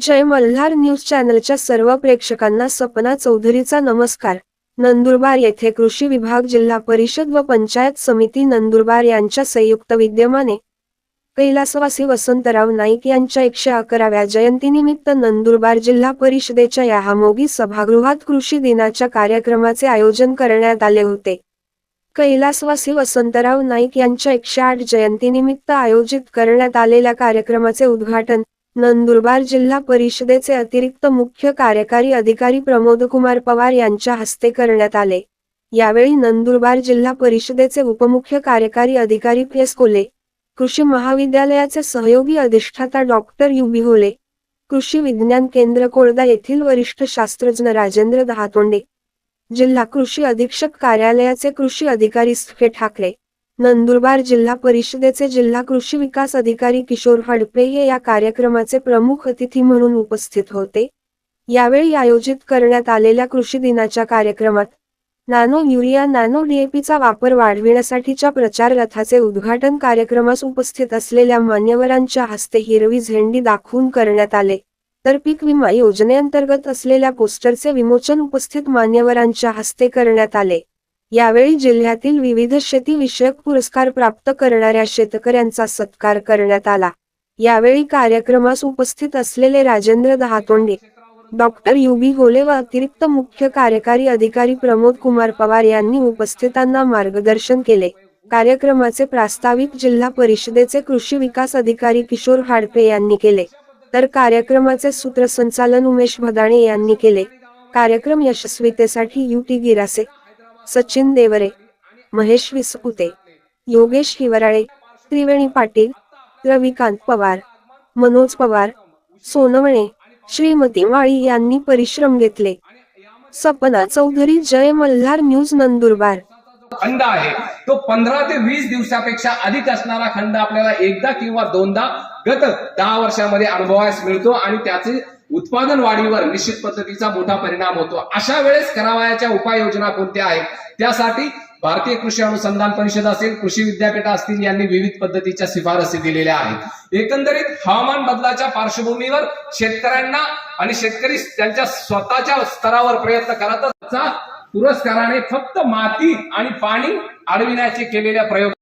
जय Malhar news चॅनलच्या सर्व प्रेक्षकांना सपना चौधरीचा नमस्कार. नंदुरबार येथे कृषी विभाग जिल्हा परिषद व पंचायत समिती नंदुरबार यांच्या संयुक्त विद्यमाने कैलासवासी वसंतराव नाईक यांच्या एकशे अकराव्या जयंतीनिमित्त नंदुरबार जिल्हा परिषदेच्या याहामोगी सभागृहात कृषी दिनाच्या कार्यक्रमाचे आयोजन करण्यात आले होते. कैलासवासी वसंतराव नाईक यांच्या एकशे आठ जयंतीनिमित्त आयोजित करण्यात आलेल्या कार्यक्रमाचे उद्घाटन नंदुरबार जिल्हा परिषदेचे अतिरिक्त मुख्य कार्यकारी अधिकारी प्रमोदकुमार पवार यांच्या हस्ते करण्यात आले. यावेळी नंदुरबार जिल्हा परिषदेचे उपमुख्य कार्यकारी अधिकारी पी एस कोले कृषी महाविद्यालयाचे सहयोगी अधिष्ठाता डॉक्टर यू बी होले कृषी विज्ञान केंद्र कोळदा येथील वरिष्ठ शास्त्रज्ञ राजेंद्र दहातोंडे जिल्हा कृषी अधीक्षक कार्यालयाचे कृषी अधिकारी सुखे ठाकरे नंदुरबार जिल्हा परिषदेचे जिल्हा कृषी विकास अधिकारी किशोर हडपे हे या कार्यक्रमाचे प्रमुख अतिथी म्हणून उपस्थित होते. यावेळी आयोजित करण्यात आलेल्या कृषी दिनाच्या कार्यक्रमात नॅनो युरिया नॅनो डीएपीचा वापर वाढविण्यासाठीच्या प्रचार रथाचे उद्घाटन कार्यक्रमास उपस्थित असलेल्या मान्यवरांच्या हस्ते हिरवी झेंडी दाखवून करण्यात आले. तर पीक विमा योजनेअंतर्गत असलेल्या पोस्टरचे विमोचन उपस्थित मान्यवरांच्या हस्ते करण्यात आले. यावेळी जिल्ह्यातील विविध शेतीविषयक पुरस्कार प्राप्त करणाऱ्या शेतकऱ्यांचा सत्कार करण्यात आला. यावेळी कार्यक्रमास उपस्थित असलेले राजेंद्र दहातोंडे डॉक्टर युबी गोले व अतिरिक्त मुख्य कार्यकारी अधिकारी प्रमोद कुमार पवार यांनी उपस्थितांना मार्गदर्शन केले. कार्यक्रमाचे प्रास्ताविक जिल्हा परिषदेचे कृषी विकास अधिकारी किशोर हाडपे यांनी केले. तर कार्यक्रमाचे सूत्रसंचालन उमेश भदाणे यांनी केले. कार्यक्रम यशस्वीतेसाठी युटी गिरासे सचिन देवरे महेश विसपुते योगेश हिवराळे त्रिवेणी पाटील रविकांत पवार मनोज पवार सोनवणे श्रीमती माळी यांनी परिश्रम घेतले. सपना चौधरी जय मल्हार न्यूज नंदुरबार. खंड आहे. तो पंधरा ते वीस दिवसापेक्षा अधिक असणारा खंड आपल्याला एकदा किंवा दोनदा गत दहा वर्षामध्ये अनुभवायस मिळतो आणि त्याचे उत्पादन वाढीवर निश्चित पद्धतीचा मोठा परिणाम होतो. अशा वेळेस करावयाच्या उपाययोजना कोणत्या आहेत? त्यासाठी भारतीय कृषी अनुसंधान परिषद असेल कृषी विद्यापीठ असतील यांनी विविध पद्धतीच्या शिफारसी दिलेल्या आहेत. एकंदरीत हवामान बदलाच्या पार्श्वभूमीवर शेतकऱ्यांना आणि शेतकरी त्यांच्या स्वतःच्या स्तरावर प्रयत्न करतच पुरस्काराने फक्त माती आणि पाणी अडविण्याचे केलेल्या प्रयोग